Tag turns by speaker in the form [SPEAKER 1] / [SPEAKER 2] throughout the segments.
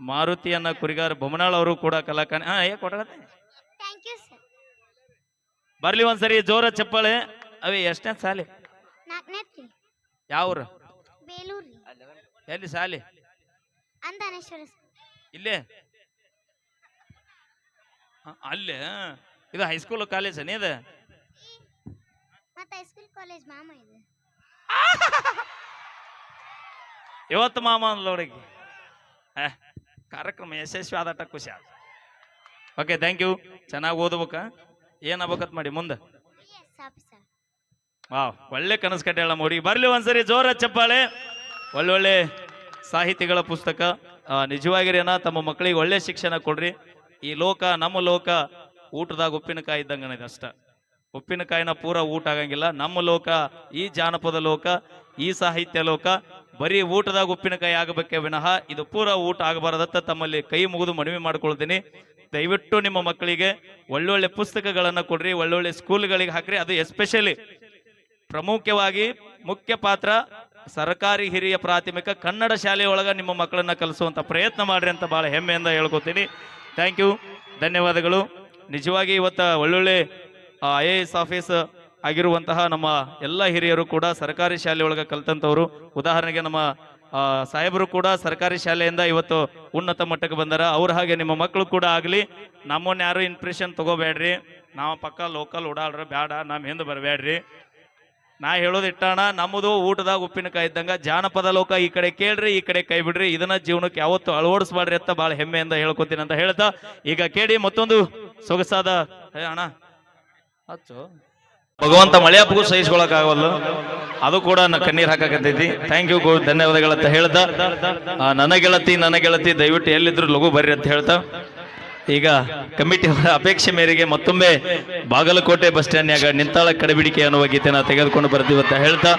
[SPEAKER 1] ಮಾರುತಿಯನ್ನ ಕುರಿಗಾರ ಬೊಮ್ಮನಾಳ್ ಅವರು ಕೂಡ ಕಲಾಕಾನಿ ಹಾ ಏ
[SPEAKER 2] ಸರ್
[SPEAKER 1] ಬರ್ಲಿ ಒಂದ್ಸರಿ ಜೋರ ಚಪ್ಪಾಳೆ. ಅವಿ ಎಷ್ಟನೇ ಸಾಲಿ? ಯಾವ್ರು? ಎಲ್ಲಿ ಸಾಲಿ? ಇಲ್ಲೇ? ಅಲ್ಲೇ? ಇದು ಹೈಸ್ಕೂಲ್ ಕಾಲೇಜ್
[SPEAKER 2] ಅನೇದ
[SPEAKER 1] ಇವತ್ತು ಮಾಮ ಅಂದ್ಲೋಡಿಗೆ ಕಾರ್ಯಕ್ರಮ ಯಶಸ್ವಿ ಆದಟ ಖುಷಿ ಆದ ಓಕೆ ಥ್ಯಾಂಕ್ ಯು ಚೆನ್ನಾಗಿ ಓದ್ಬೇಕ? ಏನ್ ಆಗ್ಬೇಕತ್ ಮಾಡಿ ಮುಂದೆ? ವಾ ಒಳ್ಳೆ ಕನಸು ಕಟ್ಟೆ ನಮ್ಮ ಹುಡುಗಿ. ಬರ್ಲಿ ಒಂದ್ಸರಿ ಜೋರ ಚಪ್ಪಾಳೆ. ಒಳ್ಳೊಳ್ಳೆ ಸಾಹಿತಿಗಳ ಪುಸ್ತಕ. ನಿಜವಾಗಿರೇನ, ತಮ್ಮ ಮಕ್ಕಳಿಗೆ ಒಳ್ಳೆ ಶಿಕ್ಷಣ ಕೊಡ್ರಿ. ಈ ಲೋಕ ನಮ್ಮ ಲೋಕ ಊಟದಾಗ ಉಪ್ಪಿನಕಾಯಿ ಇದ್ದಂಗನ ಇದೆ ಅಷ್ಟ. ಉಪ್ಪಿನಕಾಯಿನ ಪೂರ ಊಟ ಆಗಂಗಿಲ್ಲ. ನಮ್ಮ ಲೋಕ, ಈ ಜಾನಪದ ಲೋಕ, ಈ ಸಾಹಿತ್ಯ ಲೋಕ, ಬರೀ ಊಟದಾಗ ಉಪ್ಪಿನಕಾಯಿ ಆಗಬೇಕೆ ವಿನಃ ಇದು ಪೂರ ಊಟ ಆಗಬಾರದತ್ತ ತಮ್ಮಲ್ಲಿ ಕೈ ಮುಗಿದು ಮನವಿ ಮಾಡ್ಕೊಳ್ತೀನಿ. ದಯವಿಟ್ಟು ನಿಮ್ಮ ಮಕ್ಕಳಿಗೆ ಒಳ್ಳೊಳ್ಳೆ ಪುಸ್ತಕಗಳನ್ನು ಕೊಡ್ರಿ, ಒಳ್ಳೊಳ್ಳೆ ಸ್ಕೂಲ್ಗಳಿಗೆ ಹಾಕ್ರಿ. ಅದು ಎಸ್ಪೆಷಲಿ ಪ್ರಮುಖವಾಗಿ ಮುಖ್ಯ ಪಾತ್ರ ಸರ್ಕಾರಿ ಹಿರಿಯ ಪ್ರಾಥಮಿಕ ಕನ್ನಡ ಶಾಲೆಯೊಳಗೆ ನಿಮ್ಮ ಮಕ್ಕಳನ್ನ ಕಲಿಸುವಂತ ಪ್ರಯತ್ನ ಮಾಡ್ರಿ ಅಂತ ಬಹಳ ಹೆಮ್ಮೆಯಿಂದ ಹೇಳ್ಕೊತೀನಿ. ಥ್ಯಾಂಕ್ ಯು ಧನ್ಯವಾದಗಳು. ನಿಜವಾಗಿ ಇವತ್ತ ಒಳ್ಳೊಳ್ಳೆ ಐ ಎ ಎಸ್ ಆಫೀಸ್ ಆಗಿರುವಂತಹ ನಮ್ಮ ಎಲ್ಲ ಹಿರಿಯರು ಕೂಡ ಸರ್ಕಾರಿ ಶಾಲೆ ಒಳಗೆ ಕಲ್ತಂಥವ್ರು ಉದಾಹರಣೆಗೆ ನಮ್ಮ ಸಾಹೇಬರು ಕೂಡ ಸರ್ಕಾರಿ ಶಾಲೆಯಿಂದ ಇವತ್ತು ಉನ್ನತ ಮಟ್ಟಕ್ಕೆ ಬಂದಾರ. ಅವ್ರ ಹಾಗೆ ನಿಮ್ಮ ಮಕ್ಕಳು ಕೂಡ ಆಗಲಿ, ನಮ್ಮನ್ನ ಯಾರು ಇಂಪ್ರೆಷನ್ ತಗೋಬೇಡ್ರಿ. ನಾವು ಪಕ್ಕ ಲೋಕಲ್ ಓಡಾಡ್ರ ಬೇಡ ನಮ್ಮ ಹಿಂದೆ ಬರಬೇಡ್ರಿ ನಾ ಹೇಳೋದು ಇಟ್ಟಣ, ನಮ್ಮದು ಊಟದಾಗ ಉಪ್ಪಿನಕಾಯಿ ಇದ್ದಂಗೆ ಜಾನಪದ ಲೋಕ ಈ ಕಡೆ ಕೇಳ್ರಿ, ಈ ಕಡೆ ಕೈ ಬಿಡ್ರಿ. ಇದನ್ನ ಜೀವನಕ್ಕೆ ಯಾವತ್ತು ಅಳವಡಿಸ್ಬಾಡ್ರಿ ಅಂತ ಬಹಳ ಹೆಮ್ಮೆಯಿಂದ ಹೇಳ್ಕೊತೀನಿ ಅಂತ ಹೇಳ್ತಾ. ಈಗ ಕೇಳಿ ಮತ್ತೊಂದು ಸೊಗಸಾದ ಅಣ್ಣ ಹಚ್ಚು. ಭಗವಂತ ಮಳೆಯಪ್ಪಗೂ ಸಹಿಸ್ಕೊಳಕ್ ಆಗವಲ್ಲ ಅದು ಕೂಡ ಕಣ್ಣೀರ್ ಹಾಕಕತ್ತೈತಿ. ಥ್ಯಾಂಕ್ ಯು ಧನ್ಯವಾದಗಳಂತ ಹೇಳ್ತಾ ಹೇಳ್ದ ನನ್ನ ಗೆಳತಿ ನನ್ನ ಗೆಳತಿ ದಯವಿಟ್ಟು ಎಲ್ಲಿದ್ರು ಲಘು ಬರ್ರಿ ಅಂತ ಹೇಳ್ತಾ. ಈಗ ಕಮಿಟಿ ಅಪೇಕ್ಷೆ ಮೇರೆಗೆ ಮತ್ತೊಮ್ಮೆ ಬಾಗಲಕೋಟೆ ಬಸ್ ಸ್ಟ್ಯಾಂಡ್ನ್ಯಾಗ ನಿಂತಾಳ ಕಡಬಿಡಿಕೆ ಅನ್ನುವ ಗೀತೆನ ತೆಗೆದುಕೊಂಡು ಬರ್ತೀವಿ ಅಂತ ಹೇಳ್ತಾ.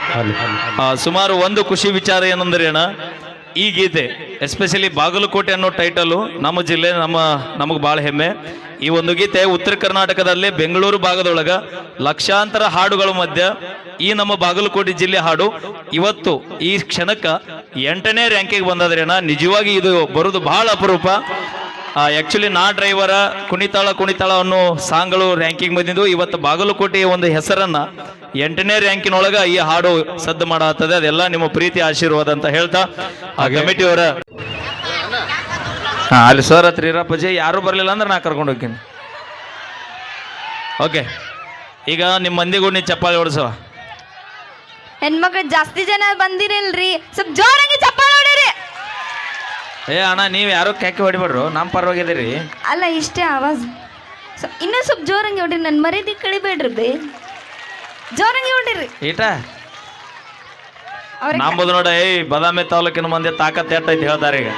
[SPEAKER 1] ಸುಮಾರು ಒಂದು ಖುಷಿ ವಿಚಾರ ಏನಂದ್ರೆ ಅಣ್ಣ, ಈ ಗೀತೆ ಎಸ್ಪೆಷಲಿ ಬಾಗಲಕೋಟೆ ಅನ್ನೋ ಟೈಟಲು ನಮ್ಮ ಜಿಲ್ಲೆ, ನಮ್ಮ, ನಮಗೆ ಭಾಳ ಹೆಮ್ಮೆ. ಈ ಒಂದು ಗೀತೆ ಉತ್ತರ ಕರ್ನಾಟಕದಲ್ಲಿ ಬೆಂಗಳೂರು ಭಾಗದೊಳಗ ಲಕ್ಷಾಂತರ ಹಾಡುಗಳ ಮಧ್ಯ ಈ ನಮ್ಮ ಬಾಗಲಕೋಟೆ ಜಿಲ್ಲೆ ಹಾಡು. ಇವತ್ತು ಈ ಕ್ಷಣಕ್ಕ ಎಂಟನೇ ರ್ಯಾಂಕಿಗೆ ಬಂದದ್ರೇನ ನಿಜವಾಗಿ ಇದು ಬರೋದು ಬಹಳ ಅಪರೂಪ. ಆಕ್ಚುಲಿ ನಾ ಡ್ರೈವರ ಕುಣಿತಾಳ ಕುಣಿತಾಳ ಅನ್ನೋ ಸಾಂಗ್ಗಳು ರ್ಯಾಂಕಿಂಗ್ ಬಂದಿದ್ದು. ಇವತ್ತು ಬಾಗಲಕೋಟೆಯ ಒಂದು ಹೆಸರನ್ನ ಎಂಟನೇ ರ್ಯಾಂಕಿನೊಳಗ ಈ ಹಾಡು ಸದ್ದು ಮಾಡತ್ತದೆ ಅದೆಲ್ಲ ನಿಮ್ಮ ಪ್ರೀತಿ ಆಶೀರ್ವಾದ ಅಂತ ಹೇಳ್ತಾ ಆ ಕಮಿಟಿ ಅವರ ಹಾ ಅಲ್ಲಿ ಸರ್ ಹತ್ರ ಇರಪ್ಪಜಿ ಯಾರು ಬರಲಿಲ್ಲ ಅಂದ್ರೆ ನಾ ಕರ್ಕೊಂಡು ಹೋಗ್ತೀನಿ. ಓಕೆ ಈಗ ನಿಮ್ಮ ಮಂದಿಗೂ ನೀ ಚಪ್ಪಾಳಿ ಹೊಡ್ಸವ.
[SPEAKER 3] ಹೆಣ್ಮಕ್ಳು ಜಾಸ್ತಿ ಜನ ಬಂದಿರಲ್ರಿ ಸ್ವಲ್ಪ ಜೋರಾಗಿ ಚಪ್ಪಾಳೆ ಹೊಡೀರಿ.
[SPEAKER 1] ಏ ಅಣ್ಣ ನೀವು ಯಾರು ಕ್ಯಾಕಿ ಹೊಡಿಬೇಡ್ರು ನಮ್ಮ ಪರವಾಗಿದ್ದೀರಿ.
[SPEAKER 3] ಅಲ್ಲ ಇಷ್ಟೇ ಆವಾಜ್. ಇನ್ನೂ ಸ್ವಲ್ಪ ಜೋರಂಗಿ ಹೊಡಿ ನನ್ನ ಮರ್ಯಾದೆ ಕಳಿಬೇಡ್ರಿ ಬೇ. ಜೋರಂಗಿ ಹೊಡಿರಿ.
[SPEAKER 1] ಈಟ?
[SPEAKER 3] ಅವ್ರಿಗೆ
[SPEAKER 1] ನಂಬುದು ನೋಡ ಏಯ್ ಬದಾಮಿ ತಾಲೂಕಿನ ಮಂದಿ ತಾಕತ್ ಎಟ್ಟೈತಿ ಹೇಳ್ತಾರೆ ಈಗ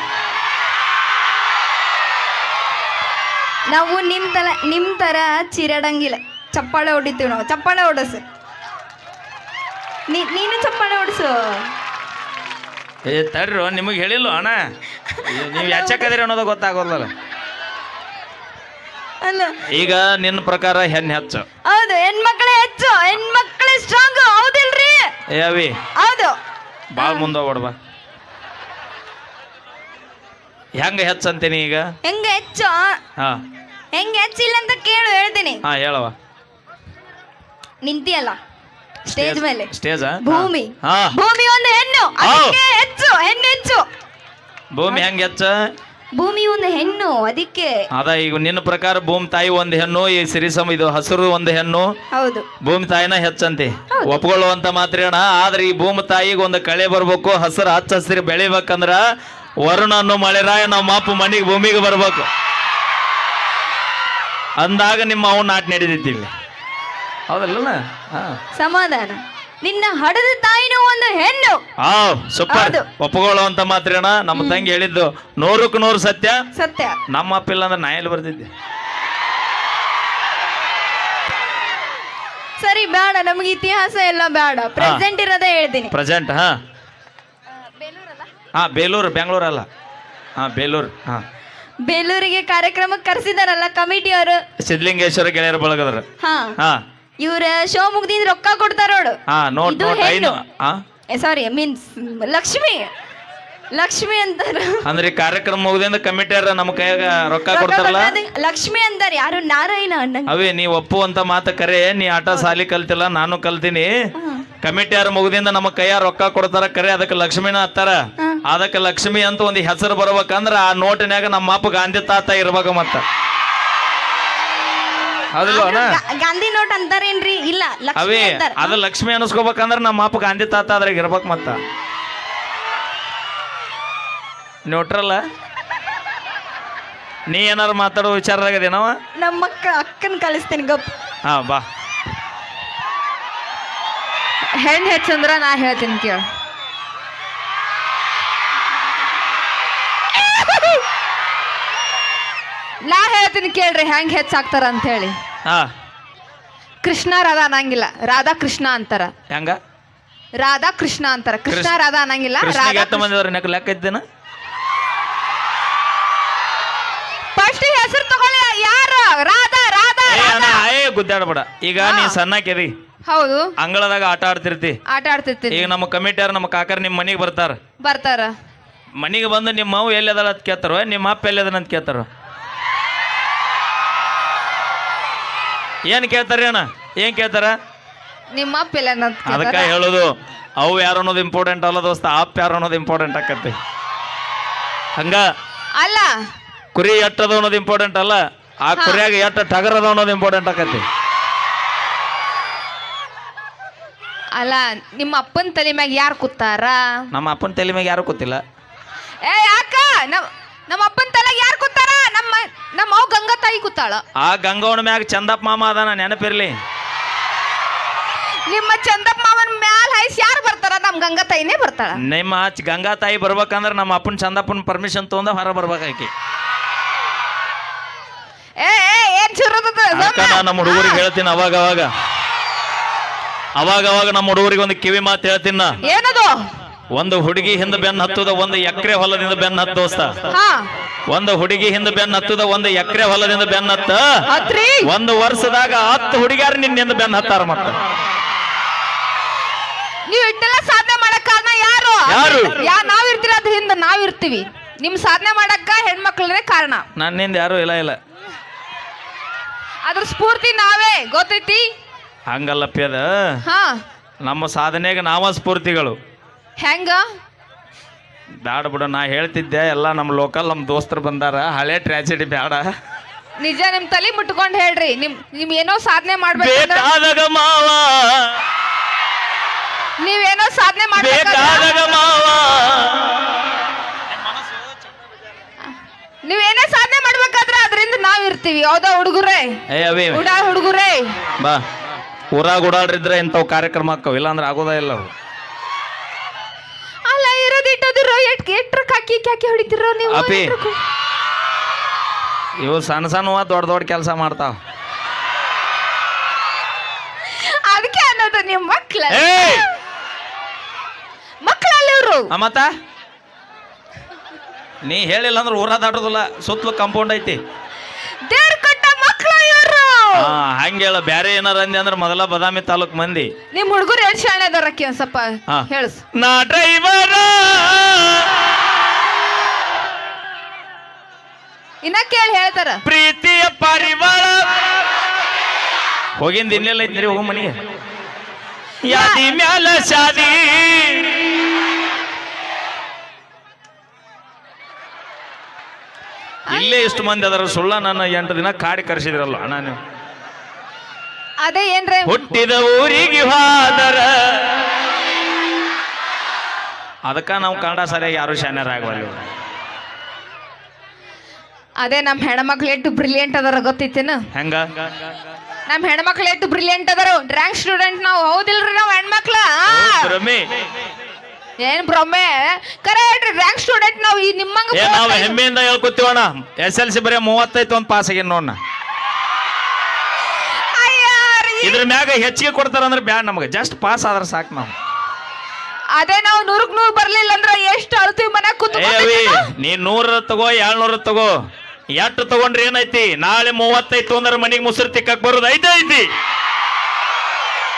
[SPEAKER 3] ನಾವು ನಿಮ್ಮ ತಲ ನಿಮ್ಮ ತರ ಚಿರಡಂಗಿಲ್ಲ. ಚಪ್ಪಾಳೆ ಹೊಡಿತೀವಿ ನಾವು. ಚಪ್ಪಾಳೆ ಹೊಡಸು. ನೀನು ಚಪ್ಪಾಳೆ ಹೊಡಿಸು.
[SPEAKER 1] ಏ ತಡ್ರಿ ನಿಮಗೆ ಹೇಳಿಲ್ಲ ಅಣ್ಣ? ನೀವು ಯಾಚಕದ್ರೆ ಅನ್ನೋದು ಗೊತ್ತಾಗೋದಲ್ಲ.
[SPEAKER 3] ಅಲ್ಲ.
[SPEAKER 1] ಈಗ ನಿನ್ನ ಪ್ರಕಾರ ಹೆಣ್ ಹೆಚ್ಚು.
[SPEAKER 3] ಹೌದು ಹೆಣ್ಮಕ್ಳೇ ಹೆಚ್ಚು. ಹೆಣ್ಮಕ್ಳೇ ಸ್ಟ್ರಾಂಗ್ ಹೌದಿಲ್ರಿ?
[SPEAKER 1] ಏ ಅವಿ.
[SPEAKER 3] ಹೌದು.
[SPEAKER 1] ಭಾಳ ಮುಂದೆ ಹೆಂಗ ಹೆಚ್ಚು ಅಂತೀನಿ ಈಗ?
[SPEAKER 3] ಹೆಂಗ ಹೆಚ್ಚು?
[SPEAKER 1] ಹಾ.
[SPEAKER 3] ಹೆಂಗ ಹೆಚ್ಚಿಲ್ಲ ಅಂತ ಕೇಳು ಹೇಳ್ತೀನಿ.
[SPEAKER 1] ಹಾ ಹೇಳವ
[SPEAKER 3] ನಿಂತಿಯಲ್ಲ? ಸ್ಟೇಜ್ ಮೇಲೆ.
[SPEAKER 1] ಸ್ಟೇಜ್?
[SPEAKER 3] ಭೂಮಿ.
[SPEAKER 1] ಹಾ.
[SPEAKER 3] ಭೂಮಿ ಒಂದು ಹೆಣ್ಣು. ಅದಕ್ಕೆ ಹೆಚ್ಚು ಹೆಣ್ಣು ಹೆಚ್ಚು.
[SPEAKER 1] ಭೂಮಿ ಹೆಂಗ ಹೆಚ್ಚ?
[SPEAKER 3] ಭೂಮಿ ಒಂದು ಹೆಣ್ಣು ಅದಕ್ಕೆ.
[SPEAKER 1] ಅದ ಈಗ ನಿನ್ನ ಪ್ರಕಾರ ಭೂಮಿ ತಾಯಿ ಒಂದು ಹೆಣ್ಣು ಈ ಸಿರಿಸಮ ಇದು ಹಸಿರು ಒಂದು ಹೆಣ್ಣು.
[SPEAKER 3] ಹೌದು.
[SPEAKER 1] ಭೂಮಿ ತಾಯಿನ ಹೆಚ್ಚಂತೆ. ಒಪ್ಕೊಳ್ಳುವಂತ ಮಾತ್ರೇಣ ಆದ್ರೆ ಈ ಭೂಮಿ ತಾಯಿಗೆ ಒಂದು ಕಳೆ ಬರ್ಬೇಕು ಹಸಿರು ಹಚ್ಚ ಹಸಿರು ಬೆಳಿಬೇಕಂದ್ರ ವರುಣ ಅನ್ನೋ ಮಳೆರಾಯ ನಮ್ಮ ಅಪ್ಪ ಮನೆಗೆ ಭೂಮಿಗೆ ಬರ್ಬೇಕು. ಅಂದಾಗ ನಿಮ್ಮ ಅವನ ನಾಟ್ ನಡೆದಿದ್ದೀವಿ. ಹೌದಲ್ಲ ಹಾ.
[SPEAKER 3] ಸಮಾಧಾನ. ನಿನ್ನ ಹಡದ ತಾಯಿನೂ ಒಂದು ಹೆಣ್ಣು.
[SPEAKER 1] ಆ ಸೂಪರ್.
[SPEAKER 3] ಹೌದು.
[SPEAKER 1] ಅಂತ ನಮ್ಮ ತಂಗಿ ಹೇಳಿದ್ದು ನೂರಕ್ಕೆ ನೂರು ಸತ್ಯ.
[SPEAKER 3] ಸತ್ಯ.
[SPEAKER 1] ನಮ್ಮ ಅಪ್ಪ ಇಲ್ಲ ಅಂದ್ರೆ ನಾಯಲ್ಲಿ ಬರ್ತಿದ್ದೆ
[SPEAKER 3] ಸರಿ ಬೇಡ ನಮ್ಗೆ ಇತಿಹಾಸ ಎಲ್ಲ ಬೇಡ ಪ್ರೆಸೆಂಟ್ ಇರೋದೇ ಹೇಳ್ತೀನಿ.
[SPEAKER 1] ಪ್ರೆಸೆಂಟ್ ಹಾ. ಹಾ ಬೇಲೂರು ಬೆಂಗಳೂರು ಅಲ್ಲ. ಹಾ ಬೇಲೂರು ಹಾ.
[SPEAKER 3] ಬೇಲೂರಿಗೆ ಕಾರ್ಯಕ್ರಮಕ್ಕೆ ಕರೆಸಿದಾರಲ್ಲ ಕಮಿಟಿಯವರು
[SPEAKER 1] ಸಿದ್ಧಲಿಂಗೇಶ್ವರ ಗೆಳೆಯರ ಬಳಗದ್ರ
[SPEAKER 3] ಹಾ.
[SPEAKER 1] ಹಾ.
[SPEAKER 3] ಇವ್ರ ಶೋ ಮುಗ್ದಿಂದ ರೊಕ್ಕ ಕೊಡ್ತಾರ ನೋಡು.
[SPEAKER 1] ಹಾ ನೋಟ್
[SPEAKER 3] ಇದು
[SPEAKER 1] ನೋಟ್ ಐನು. ಹಾ.
[SPEAKER 3] ಸಾರಿ ಮೀನ್ಸ್ ಲಕ್ಷ್ಮಿ.
[SPEAKER 4] ಲಕ್ಷ್ಮಿ ಅಂತಾರ.
[SPEAKER 1] ಅಂದ್ರೆ ಈ ಕಾರ್ಯಕ್ರಮ ಮುಗ್ದಿಂದ ಕಮಿಟಿಯರ ನಮ್ಮ ಕೈಯಾಗ ರೊಕ್ಕ ಕೊಡ್ತಾರಲ್ಲ?
[SPEAKER 4] ಲಕ್ಷ್ಮಿ ಅಂತಾರ ಯಾರು? ನಾರಾಯಣ ಅಣ್ಣ
[SPEAKER 1] ಅವೇ ನೀ ಒಪ್ಪುವಂತ ಮಾತ ಕರೆ. ನೀ ಆಟ ಸಾಲಿ ಕಲ್ತಿಲ್ಲ ನಾನು ಕಲ್ತೀನಿ. ಕಮಿಟಿಯರ್ ಮುಗ್ದಿಂದ ನಮ್ಮ ಕೈಯ ರೊಕ್ಕ ಕೊಡ್ತಾರ ಕರೆ. ಅದಕ್ಕೆ ಲಕ್ಷ್ಮಿನ ಹತ್ತಾರ. ಅದಕ್ಕೆ ಲಕ್ಷ್ಮಿ ಅಂತ ಒಂದು ಹೆಸರು ಬರ್ಬೇಕಂದ್ರ ಆ ನೋಟಿನ್ಯಾಗ ನಮ್ಮ ಅಪ್ಪ ಗಾಂಧಿ ತಾತ ಇರ್ಬೇಕು ಮತ್ತ. ಹೌದಿಲ್ಲ
[SPEAKER 4] ಗಾಂಧಿ ನೋಟ್ ಅಂತಾರೇನ್ರಿ? ಇಲ್ಲ ಲಕ್ಷ್ಮಿ
[SPEAKER 1] ಅವೇ
[SPEAKER 4] ಅದ
[SPEAKER 1] ಅದು ಲಕ್ಷ್ಮಿ ಅನಿಸ್ಕೋಬೇಕಂದ್ರ ನಮ್ಮ ಅಪ್ಪ ಗಾಂಧಿ ತಾತ ಅದ್ರಾಗ ಇರ್ಬೇಕು ಮತ್ತ. ನೋಟ್ರಲ್ಲ? ನೀ ಏನಾರು ಮಾತಾಡೋ ವಿಚಾರದಾಗದೇನವ
[SPEAKER 4] ನಮ್ಮ ಅಕ್ಕ ಅಕ್ಕನ ಕಳಿಸ್ತೀನಿ ಗಪ್.
[SPEAKER 1] ಹಾ ಬಾ.
[SPEAKER 4] ಹೆಣ್ಣು ಹೆಚ್ಚಂದ್ರ ನಾ ಹೇಳ್ತೀನಿ ಕೇಳ. ನಾ ಹೇಳ್ತೀನಿ ಕೇಳ್ರಿ ಹೆಂಗ್ ಹೆಚ್ಚಾಗ್ತಾರ ಅಂತ ಹೇಳಿ
[SPEAKER 1] ಹಾ.
[SPEAKER 4] ಕೃಷ್ಣ ರಾಧಾ ಅನ್ನಂಗಿಲ್ಲ. ರಾಧಾ ಕೃಷ್ಣ ಅಂತಾರ.
[SPEAKER 1] ಹೆಂಗ?
[SPEAKER 4] ರಾಧಾ ಕೃಷ್ಣ ಅಂತಾರ. ಕೃಷ್ಣ
[SPEAKER 1] ಕೃಷ್ಣ-
[SPEAKER 4] ರಾಧಾ ಅನ್ನಂಗಿಲ್ಲ
[SPEAKER 1] ಕೃಷ್ಣಗೆ
[SPEAKER 4] ರಾಧಾ
[SPEAKER 1] ಎಷ್ಟು ಮಂದಿ ಅದಾರ ನೆಕ್ ಲೆಕ್ಕ ಇದ್ದೇನ?
[SPEAKER 4] ಫಸ್ಟ್ ಹೆಸರು ತಗೊಳ್ಳಿ ಯಾರು? ರಾಧಾ ರಾಧಾ
[SPEAKER 1] ಏ ಅಣ್ಣ
[SPEAKER 4] ರಾಧಾ
[SPEAKER 1] ಏ ಗುದ್ದಾಡಬೇಡ. ಈಗ ನೀ ಸಣ್ಣ ಕೇರಿ.
[SPEAKER 4] ಹೌದು.
[SPEAKER 1] ಅಂಗಳದಾಗ ಆಟ ಆಡ್ತಿರ್ತಿ.
[SPEAKER 4] ಆಟ ಆಡ್ತಿರ್ತಿ
[SPEAKER 1] ಈಗ ನಮ್ಮ ಕಮಿಟಿಯರ್ ನಮ್ಮ ಕಾಕರ್ ನಿಮ್ಮ ಮನೆಗೆ ಬರ್ತಾರ.
[SPEAKER 4] ಬರ್ತಾರ.
[SPEAKER 1] ಮನೆಗೆ ಬಂದು ನಿಮ್ಮ ಮಾವು ಎಲ್ಲಿ ಅದಾಳ ಅಂತ ಕೇಳ್ತಾರ ನಿಮ್ಮ ಅಪ್ಪ ಎಲ್ಲಿ ಅದಾನ ಅಂತ ಕೇಳ್ತಾರೋ? ಏನು ಕೇಳ್ತಾರೆ ಅಣ್ಣ? ಏನು ಕೇಳ್ತಾರ?
[SPEAKER 4] ನಿಮ್ಮ ಅಪ್ಪ ಇಲ್ಲ ಅನ್ನೋದ್
[SPEAKER 1] ಅದಕ್ಕೆ
[SPEAKER 4] ಕೇಳ್ತಾರ?
[SPEAKER 1] ಹೇಳೋದು ಅವು ಯಾರು ಅನ್ನೋದು ಇಂಪಾರ್ಟೆಂಟ್ ಅಲ್ಲ ದೋಸ್ತ ಅಪ್ಪ ಯಾರು ಅನ್ನೋದು ಇಂಪಾರ್ಟೆಂಟ್ ಆಕತಿ. ಹಂಗ?
[SPEAKER 4] ಅಲ್ಲ.
[SPEAKER 1] ಕುರಿ ಎಟ್ಟದ ಅನ್ನೋದು ಇಂಪಾರ್ಟೆಂಟ್ ಅಲ್ಲ ಆ ಕುರಿಯಾಗ ಎಟ್ಟ ಟಗರದ ಅನ್ನೋದು ಇಂಪಾರ್ಟೆಂಟ್ ಆಕತಿ.
[SPEAKER 4] ಅಲ್ಲ ನಿಮ್ಮ ಅಪ್ಪನ ತಲೆ ಮ್ಯಾಗ ಯಾರು ಕೂತಾರ?
[SPEAKER 1] ನಮ್ಮ ಅಪ್ಪನ ತಲೆ ಮ್ಯಾಗ ಯಾರು ಗೊತ್ತಿಲ್ಲ
[SPEAKER 4] ಏ ಯಾಕ? ನಮ್ ನಮ್ಮ ಅಪ್ಪನ ತಲೆಗೆ ಕೂತಾರ ನಮ್ಮ ಅವ ಗಂಗಾ ತಾಯಿ ಕೂತಾಳ.
[SPEAKER 1] ಆ ಗಂಗವನ ಮ್ಯಾಗ ಚಂದಪ್ಪ ಮಾಮ ಅದಾನ ನೆನಪಿರ್ಲಿ.
[SPEAKER 4] ನಿಮ್ಮ ಚಂದಪ್ಪ ಮಾವನ ಮ್ಯಾಲ ಹೈಸ್ ಯಾರು ಬರ್ತಾರ? ನಮ್ಮ ಗಂಗಾ ತಾಯಿನೇ ಬರ್ತಾಳ.
[SPEAKER 1] ನಿಮ್ಮ ಗಂಗಾ ತಾಯಿ ಬರ್ಬೇಕಂದ್ರ ನಮ್ಮ ಅಪ್ಪನ ಚಂದಪ್ಪನ ಪರ್ಮಿಷನ್ ತೊಗೊಂಡ ಹೊರ ಬರ್ಬೇಕಾಕಿ.
[SPEAKER 4] ಏ ಏ ಏನ್ ಚುರುದ
[SPEAKER 1] ಅದಕ್ಕ ನಾ ನಮ್ಮ ಹುಡುಗರಿಗೆ ಹೇಳ್ತೀನಿ ಅವಾಗ ಅವಾಗ ಅವಾಗ ಅವಾಗ ನಮ್ಮ ಹುಡುಗರಿಗೆ ಒಂದು ಕಿವಿ ಮಾತು ಹೇಳ್ತೀನಿ ನಾ.
[SPEAKER 4] ಏನದು?
[SPEAKER 1] ಒಂದು ಹುಡುಗಿ ಹಿಂದ ಬೆನ್ನ ಹತ್ತದ ಒಂದು ಎಕರೆ ಹೊಲದಿಂದ ಬೆನ್ನ ಹತ್ತ ದೋಸ್ತ. ಒಂದು ಹುಡುಗಿ ಹಿಂದ ಬೆನ್ನ ಹತ್ತದ ಒಂದು ಎಕರೆ ಹೊಲದಿಂದ ಬೆನ್ನ ಹತ್ತ.
[SPEAKER 4] ಹತ್ರಿ.
[SPEAKER 1] ಒಂದು ವರ್ಷದಾಗ ಹತ್ತು ಹುಡುಗಿಯಾರ ನಿನ್ನಿಂದ ಬೆನ್ನ ಹತ್ತಾರ ಮತ್ತ.
[SPEAKER 4] ನೀವು ಇಟ್ಟೆಲ್ಲ ಸಾಧನೆ ಮಾಡಕ್ ಕಾರಣ ಯಾರು?
[SPEAKER 1] ಯಾರು?
[SPEAKER 4] ಯಾ ನಾವ್ ಇರ್ತೀರ ಅದ್ರ ಹಿಂದ ನಾವ್ ಇರ್ತೀವಿ. ನಿಮ್ ಸಾಧನೆ ಮಾಡಕ್ಕ ಹೆಣ್ಮಕ್ಳೇ ಕಾರಣ.
[SPEAKER 1] ನನ್ನಿಂದ ಯಾರು ಇಲ್ಲ ಇಲ್ಲ.
[SPEAKER 4] ಅದ್ರ ಸ್ಫೂರ್ತಿ ನಾವೇ ಗೊತ್ತೈತಿ?
[SPEAKER 1] ಹಂಗಲ್ಲಪ್ಪ ಅದ
[SPEAKER 4] ಹಾ.
[SPEAKER 1] ನಮ್ಮ ಸಾಧನೆಗೆ ನಾವ ಸ್ಫೂರ್ತಿಗಳು.
[SPEAKER 4] ಹೆಂಗ?
[SPEAKER 1] ಬ್ಯಾಡ ಬಿಡು ನಾ ಹೇಳ್ತಿದ್ದೆ ಎಲ್ಲ ನಮ್ಮ ಲೋಕಲ್ ನಮ್ಮ ದೋಸ್ತರು ಬಂದಾರ. ಹಳೆ ಟ್ರ್ಯಾಜಿಡಿ ಬ್ಯಾಡ.
[SPEAKER 4] ನಿಜ ನಿಮ್ ತಲೆ ಮುಟ್ಕೊಂಡ್ ಹೇಳ್ರಿ. ನಿಮ್ ನಿಮ್ ಏನೋ ಸಾಧನೆ ಮಾಡ್ಬೇಕು
[SPEAKER 1] ಬೇಕಾದಾಗ ಮಾವ.
[SPEAKER 4] ನೀವೇನೋ ಸಾಧನೆ ಮಾಡ್ಬೇಕು
[SPEAKER 1] ಬೇಕಾದಾಗ ಮಾವ.
[SPEAKER 4] ನೀವೇನೇ ಸಾಧನೆ ಮಾಡ್ಬೇಕಾದ್ರೆ ಅದರಿಂದ ನಾವ್ ಇರ್ತೀವಿ. ಯಾವ್ದೋ ಹುಡುಗರೇ?
[SPEAKER 1] ಏ ಅವಿ
[SPEAKER 4] ಉಡಾ ಹುಡುಗರೇ?
[SPEAKER 1] ಬಾ. ಊರಾಗ ಓಡಾಡ್ರಿದ್ರೆ ಇಂಥವು ಕಾರ್ಯಕ್ರಮ ಆಕ್ಕವು ಇಲ್ಲಾಂದ್ರೆ ಆಗೋದೇ ಇಲ್ಲ ಅವು
[SPEAKER 4] ಅಲ್ಲ ಇರೋದ್ ಇಟ್ಟದಿರೋ ಎಟ್ ಟ್ರಕ್ ಕಾಕಿ ಕ್ಯಾಕಿ ಹೊಡಿತಿರೋ ನೀವು?
[SPEAKER 1] ಅಪಿ. ಇವು ಸಣ್ಣ ಸಣ್ಣವ ದೊಡ್ಡ ದೊಡ್ಡ ಕೆಲಸ ಮಾಡ್ತಾವ.
[SPEAKER 4] ಅದಕ್ಕೆ ಅನ್ನೋದು ನಿಮ್ಮ ಮಕ್ಳ
[SPEAKER 1] ಏಯ್!
[SPEAKER 4] ಮಕ್ಕಳಲ್ಲ ಇವರು.
[SPEAKER 1] ಆ ಮತ್ತ? ನೀ ಹೇಳಿಲ್ಲ ಅಂದ್ರೆ ಊರ ದಾಟೋದಿಲ್ಲ ಸುತ್ತಲೂ ಕಾಂಪೌಂಡ್ ಐತಿ
[SPEAKER 4] ದೇವ್ರ ಕೊಟ್ಟ ಮಕ್ಳು ಇವ್ರು
[SPEAKER 1] ಹಾ ಹಂಗೇಳ ಬ್ಯಾರೆ ಏನಾರ ಅಂದೆ ಅಂದ್ರೆ ಮೊದಲ ಬದಾಮಿ ತಾಲೂಕ್ ಮಂದಿ.
[SPEAKER 4] ನಿಮ್ ಹುಡುಗರು ಎಷ್ಟ್ ಶಾಣೆ ಅದಾರ ಒಂದ್ ಸ್ವಲ್ಪ
[SPEAKER 1] ಹಾ.
[SPEAKER 4] ಹೇಳಸ್.
[SPEAKER 1] ನಾ ಡ್ರೈವರ್.
[SPEAKER 4] ಇನ್ನ ಕೇಳಿ ಹೇಳ್ತಾರ.
[SPEAKER 1] ಪ್ರೀತಿಯ ಪರಿವಾರ. ಹೋಗಿಂದ ಇನ್ನೆಲ್ಲ ಐತ್ರಿ ಹೋಗ ಮನೆಗೆ. ಯಾದಿ ಮ್ಯಾಲ ಶಾದಿ. ಇಲ್ಲೇ ಇಷ್ಟು ಮಂದಿ ಅದರ. ಸುಳ್ಳ ನನ್ನ ಎಂಟು ದಿನ ಕಾಡಿ ಕರೆಸಿದ್ರಲ್ಲ ಅಣ್ಣ ನೀವು.
[SPEAKER 4] ಅದೇ ಏನ್ರ?
[SPEAKER 1] ಹುಟ್ಟಿದ ಊರಿಗೆ ಹಾದರ. ಅದಕ್ಕ ನಾವು ಕನ್ನಡ ಸರಿಯಾಗಿ ಯಾರು ಶಾನ್ಯರಾಗವಲ್ಲ
[SPEAKER 4] ಅದೇ ನಮ್ಮ ಹೆಣ್ಮಕ್ಳು ಎಷ್ಟು ಬ್ರಿಲಿಯಂಟ್ ಅದಾರ ಗೊತ್ತೈತೇನು?
[SPEAKER 1] ಹೆಂಗ?
[SPEAKER 4] ನಮ್ ಹೆಣ್ಮಕ್ಳು ಎಷ್ಟು ಬ್ರಿಲಿಯಂಟ್ ಅದಾರ? ರ್ಯಾಂಕ್ ಸ್ಟೂಡೆಂಟ್ ನಾವು ಹೌದಿಲ್ರಿ ನಾವು ಹೆಣ್ಮಕ್ಳ. ಏನ್ ಭ್ರಮೆ ಕರೆಕ್ಟ್ ಹೇಳ್ರಿ ರ್ಯಾಂಕ್ ಸ್ಟೂಡೆಂಟ್ ನಾವು ಈ
[SPEAKER 1] ನಿಮ್ಮ ನಾವು ಹೆಮ್ಮೆಯಿಂದ ಹೇಳ್ಕೊತೀವಣ್ಣ. ಎಸ್ ಎಲ್ ಸಿ ಬರೀ ಮೂವತ್ತೈದು ಒಂದು ಪಾಸ್ ಆಗ್ಯಾನ
[SPEAKER 4] ರೀ.
[SPEAKER 1] ಇದ್ರ ಮ್ಯಾಗ ಹೆಚ್ಚಿಗೆ ಕೊಡ್ತಾರ ಅಂದ್ರೆ ಬ್ಯಾಡ ನಮಗೆ. ಜಸ್ಟ್ ಪಾಸ್ ಆದ್ರೆ ಸಾಕು ನಾವು.
[SPEAKER 4] ಅದೇ ನಾವು ನೂರಕ್ ನೂರ್ ಬರ್ಲಿಲ್ಲ ಅಂದ್ರ ಎಷ್ಟು ಅಳ್ತೀವಿ ಮನೆ
[SPEAKER 1] ಏ ಅವಿ ನೀ ನೂರ ತಗೋ ಏಳ್ನೂರ ತಗೋ. ಎಷ್ಟು ತಗೊಂಡ್ರೆ ಏನೈತಿ? ನಾಳೆ ಮೂವತ್ತೈತು ಅಂದ್ರೆ ಮನೆಗೆ ಮುಸುರು ತಿಕ್ಕಕ್ ಬರೋದು ಐತೆ ಐತಿ.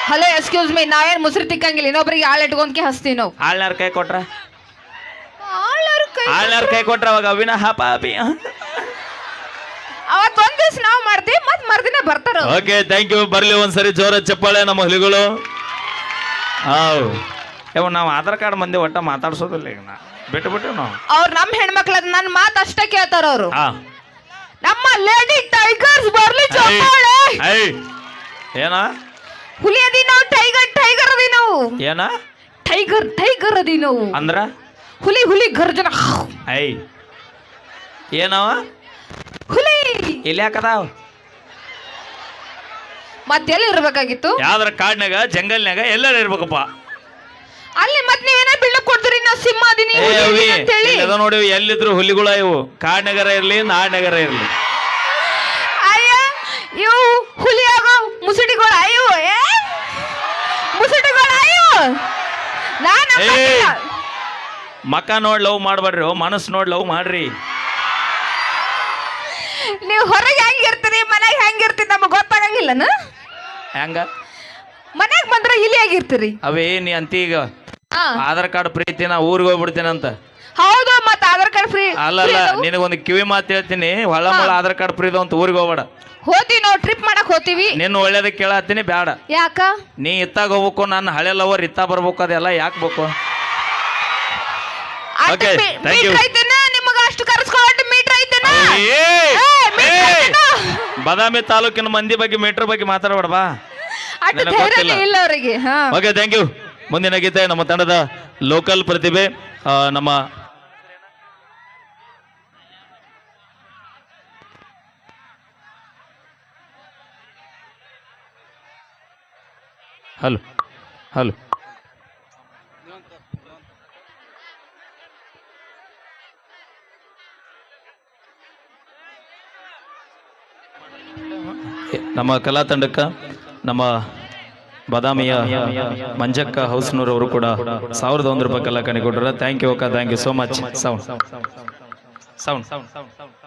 [SPEAKER 4] ಹಲೋ ಎಕ್ಸ್ಕ್ಯೂಸ್ ಮೀ ನಾವೇನ್ ಮುಸ್ರಿ ತಿಕ್ಕಂಗಿಲ್ಲ. ಇನ್ನೊಬ್ರಿಗೆ ಆಳ್ ಇಟ್ಕೊಂಡ್ಕೆ ಹಸ್ತೀವಿ ನಾವು.
[SPEAKER 1] ಆಳ್ನಾರ ಕೈ ಕೊಟ್ರ? ಆಳ್ನಾರ ಕೈ ಕೊಟ್ರ? ಅವಾಗ ಅವಿನ ಹಾಪ
[SPEAKER 4] ಅವತ್ ಒಂದ್ ದಿವ್ಸ ನಾವ್ ಮಾಡ್ತೀವಿ ಮತ್ ಮರ್ದಿನ ಬರ್ತಾರ ಅವ್ರು.
[SPEAKER 1] ಓಕೆ ಥ್ಯಾಂಕ್ ಯು ಬರ್ಲಿ ಒಂದ್ಸರಿ ಜೋರ ಚಪ್ಪಾಳೆ ನಮ್ಮ ಹುಲಿಗಳು. ಹೌ ಯಾವ ನಾವು ಆಧಾರ್ ಕಾರ್ಡ್ ಮಂದಿ ಒಟ್ಟ ಮಾತಾಡ್ಸೋದಿಲ್ಲ ಈಗ ನಾ. ಬಿಟ್ಟು ಬಿಟ್ಟು ನಾವು.
[SPEAKER 4] ಅವ್ರು ನಮ್ ಹೆಣ್ಮಕ್ಳ ನನ್ನ ಮಾತು ಅಷ್ಟೇ ಕೇಳ್ತಾರ ಅವರು.
[SPEAKER 1] ಹಾ.
[SPEAKER 4] ನಮ್ಮ ಲೇಡಿ ಟೈಗರ್ಸ್ ಬರ್ಲಿ ಚಪ್ಪಾಳೆ.
[SPEAKER 1] ಐ ಏನ?
[SPEAKER 4] ಹುಲಿ ಅದಿ ನಾವು ಟೈಗರ್ ಟೈಗರ್ ಅದಿ ನಾವು.
[SPEAKER 1] ಏನ?
[SPEAKER 4] ಟೈಗರ್ ಟೈಗರ್ ಅದಿ ನಾವು.
[SPEAKER 1] ಅಂದ್ರ?
[SPEAKER 4] ಹುಲಿ ಹುಲಿ ಗರ್ಜನ.
[SPEAKER 1] ಐ ಏನವ
[SPEAKER 4] ಹುಲಿ.
[SPEAKER 1] ಇಲ್ಲಿ ಯಾಕದಾವ
[SPEAKER 4] ಮತ್ತೆಲ್ಲಿ ಇರ್ಬೇಕಾಗಿತ್ತು?
[SPEAKER 1] ಯಾವ್ದಾರ ಕಾಡ್ನಾಗ ಜಂಗಲ್ನಾಗ ಎಲ್ಲರೂ ಇರ್ಬೇಕಪ್ಪ.
[SPEAKER 4] ಅಲ್ಲಿ ಮತ್ ನೀವೇನ ಬೀಳಕ್ ಕೊಡ್ತೀರಿ? ನಾ ಸಿಂಹ ಅದೀನಿ
[SPEAKER 1] ಏ
[SPEAKER 4] ಹುಲಿ
[SPEAKER 1] ಅವಿ
[SPEAKER 4] ಅದೀನಿ ಅಂತೇಳಿ
[SPEAKER 1] ಇಲ್ಲದ ನೋಡಿ ಎಲ್ಲಿದ್ರು ಹುಲಿಗಳ ಇವು. ಕಾಡ್ನಗರ ಇರ್ಲಿ ನಾಡ್ನಗರ ಇರ್ಲಿ.
[SPEAKER 4] ಅಯ್ಯ ಇವು ಹುಲಿಯಾಗ ಮುಸುಡಿಗಳ ಅಯ್ಯೋ ಏ? ಮುಸುಡಿಗಳ ಅಯ್ಯೋ! ನಾನು
[SPEAKER 1] ಏ. ಮಕ್ಕ ನೋಡ್ ಲವ್ ಮಾಡ್ಬೇಡ್ರಿ ಮನಸ್ಸು ನೋಡ್ ಲವ್ ಮಾಡ್ರಿ.
[SPEAKER 4] ನೀವು ಹೊರಗೆ ಹೆಂಗಿರ್ತೀರಿ ಮನೆಗೆ ಹೆಂಗಿರ್ತೀರಿ ನಮಗೆ ಗೊತ್ತಾಗಂಗಿಲ್ಲನ?
[SPEAKER 1] ಹೆಂಗ?
[SPEAKER 4] ಮನ್ಯಾಗ ಬಂದ್ರೆ ಇಲ್ಲಿ ಆಗಿರ್ತೀರಿ.
[SPEAKER 1] ಅವೇ ನೀ ಅಂತಿ ಈಗ ಆಧಾರ್ ಕಾರ್ಡ್ ಪ್ರೀತಿ ನಾ ಊರಿಗೆ ಹೋಗ್ಬಿಡ್ತೀನಿ
[SPEAKER 4] ಹೌದು ಮತ್ತ ಆಧಾರ್ ಕಾರ್ಡ್ ಫ್ರೀ
[SPEAKER 1] ಅಲ್ಲಲ್ಲ ನಿನಗೊಂದು ಕಿವಿ ಮಾತು ಹೇಳ್ತೀನಿ ಹೊಳ ಮಳ ಆಧಾರ್ ಕಾರ್ಡ್ ಫ್ರೀ ಅಂತ ಊರಿಗೆ ಹೋಗ್ಬೇಡ.
[SPEAKER 4] ಹೋತಿ ನಾವು ಟ್ರಿಪ್ ಮಾಡಕ್ ಹೋತೀವಿ.
[SPEAKER 1] ನಿನ್ನ ಒಳ್ಳೇದ ಕೇಳತ್ತೀನಿ ಬೇಡ
[SPEAKER 4] ಯಾಕ?
[SPEAKER 1] ನೀ ಇತ್ತಾಗ ಹೋಗ್ಬೇಕು ನನ್ನ ಹಳೆ ಲವರ್ ಇತ್ತ ಬರ್ಬೇಕು ಅದೆಲ್ಲ ಯಾಕೆ ಬೇಕು? Okay, thank you.
[SPEAKER 4] ಮೀಟರ್ ಐತೆನ? ನಿಮಗ ಅಷ್ಟು ಕರ್ಸ್ಕೊಂಡು ಮೀಟರ್
[SPEAKER 1] ಏ,
[SPEAKER 4] ಐತೆನ?
[SPEAKER 1] ಬಾದಾಮಿ ತಾಲೂಕಿನ ಮಂದಿ ಬಗ್ಗೆ ಮೀಟರ್ ಬಗ್ಗೆ ಮಾತಾಡಬೇಡ ಬಾ.
[SPEAKER 4] ಅಷ್ಟು
[SPEAKER 1] ನನಗ್
[SPEAKER 4] ಧೈರ್ಯನೇ
[SPEAKER 1] ಗೊತ್ತಿಲ್ಲ.
[SPEAKER 4] ಇಲ್ಲ ಅವರಿಗೆ ಹಾ.
[SPEAKER 1] ಓಕೆ ಥ್ಯಾಂಕ್ ಯು ಮುಂದಿನ ಗೀತೆ ನಮ್ಮ ತಂಡದ ಲೋಕಲ್ ಪ್ರತಿಭೆ ಆ, ನಮ್ಮ ಹಲೋ ಹಲೋ. ನಮ್ಮ ಕಲಾ ತಂಡಕ್ಕ ನಮ್ಮ ಬಾದಾಮಿಯ ಮಂಜಕ್ಕ ಹೌಸ್ನೂರ್ ಅವರು ಕೂಡ ಸಾವಿರದ ಒಂದು ರೂಪಾಯಿ ಕಲಾ ಕಣಿ ಕೊಟ್ಟರು thank you okay thank you so much sound sound sound sound